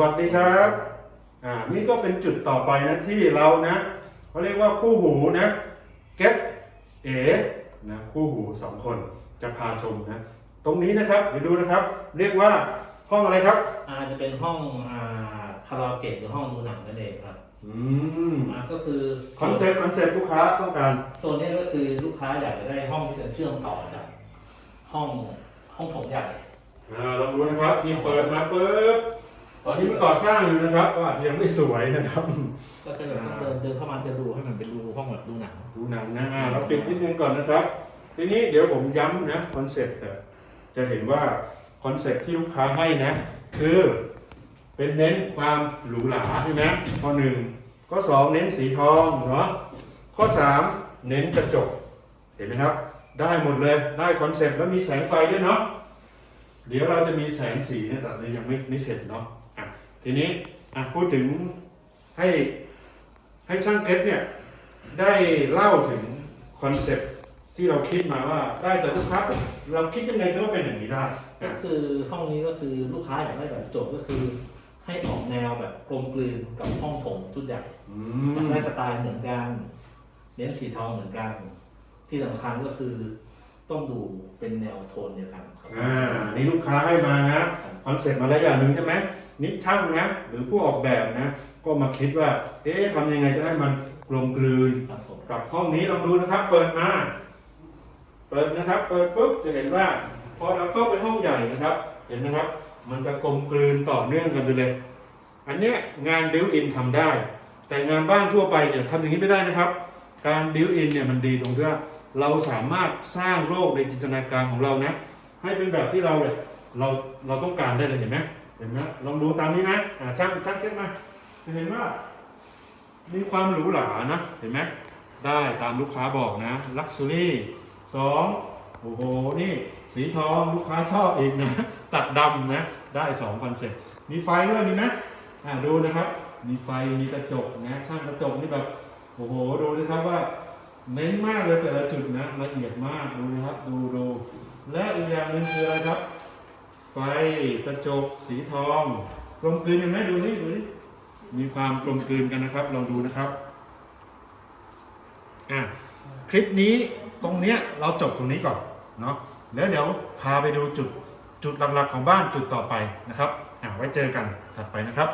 วัสดีครับอ่านี่ก็เป็นจุดต่อไปนะที่เรานะเขาเรียกว่าคู่หูนะเก็ตเอนะคู่หูสองคนจะพาชมนะตรงนี้นะครับเดี๋ยวดูนะครับ เรียกว่าห้องอะไรครับ อาจะเป็นห้องอ่าคาราโอเกะหรือห้องดูหนังนั่นเองครับอืมอ่าก็คือคอนเซ็ปต์คอนเซ็ปต์ลูกค้าต้องการโซนนี้ก็คือลูกค้าอยากจะได้ห้องที่จะเชื่อมต่อจากห้องห้องโถงใหญ่อ่าลองดูนะครับที่เปิดมาปุ๊บ ตอนนี้มันก่อสร้างอยู่นะครับก็อาจจะยังไม่สวยนะครับ ก็คือแบบเดินเดินเข้ามาจะดูให้มันเป็นดูห้องแบบดูหนังดูหนังนะอ่าเราปิดนิดนึงก่อนนะครับ ทีนี้เดี๋ยวผมย้ำนะคอนเซ็ปต์จะเห็นว่าคอนเซ็ปต์ที่ลูกค้าให้นะ คือเป็นเน้นความหรูหราใช่ไหมข้อหนึ่งข้อสองเน้นสีทองเนาะข้อสามเน้นกระจกเห็นไหมครับ ได้หมดเลยได้คอนเซ็ปต์แล้วมีแสงไฟด้วยเนาะเดี๋ยวเราจะมีแสงสีเนี่ยแต่ยังไม่ไม่เสร็จเนาะอะ ทีนี้อะพูดถึงให้ให้ช่างเก็ตเนี่ยได้เล่าถึงคอนเซ็ปต์ที่เราคิดมาว่าได้จากลูกค้าเราคิดยังไงถึงว่าเป็นอย่างนี้ได้ก็อะคือห้องนี้ก็คือลูกค้าอยากได้แบบโจทย์ก็คือ ให้ออกแนวแบบกลมกลืนกับห้องโถงชุดใหญ่อือยากมได้สไตล์เหมือนกันเน้นสีทองเหมือนกัน ที่สำคัญก็คือ ต้องดูเป็นแนวโทนเดียวกันครับ อ่านี่ลูกค้าให้มานะคอนเซ็ปต์มาแล้วอย่างหนึ่งใช่ไหมนิช่างนะ หรือผู้ออกแบบนะ ก็มาคิดว่า เอ๊ะทำยังไงจะให้มันกลมกลืน ครับผม กับห้องนี้ลองดูนะครับ เปิดมา เปิดนะครับ เปิดปุ๊บจะเห็นว่า พอเราเข้าไปห้องใหญ่นะครับ เห็นนะครับ มันจะกลมกลืนต่อเนื่องกันไปเลย อันเนี้ยงานบิวอินทำได้ แต่งานบ้านทั่วไปเนี่ยทำอย่างนี้ไม่ได้นะครับ การบิวอินเนี่ยมันดีตรงที่ว่า เราสามารถสร้างโลกในจินตนาการของเรานะให้เป็นแบบที่เราเนี่ยเราเราต้องการได้เลยเห็นไหมเห็นไหมลองดูตามนี้นะอ่าช่างช่างเก็ตมาจะเห็นว่า มีความหรูหรานะเห็นไหมได้ตามลูกค้าบอกนะลักซ์ u รี่สองโอ้โหนี่สีทองลูกค้าชอบอีกนะ ตัดดำนะได้สองคอนเซ็ปต์มีไฟด้วยมีไหมอ่าดูนะครับ มีไฟมีกระจกนะช่างกระจกนี่แบบโอ้โหดูนะครับว่า เน้นมากเลยแต่ละจุดนะละเอียดมากดูนะครับดูดูและอีกอย่างหนึ่งคืออะไรครับ ไฟกระจกสีทองกลมกลืนกันไหมดูนี่ดูนี่มีความกลมกลืนกันนะครับลองดูนะครับอะคลิปนี้ตรงเนี้ยเราจบตรงนี้ก่อนเนาะแล้วเดี๋ยวพาไปดูจุดจุดหลักๆของบ้านจุดต่อไปนะครับอะไว้เจอกันถัดไปนะครับ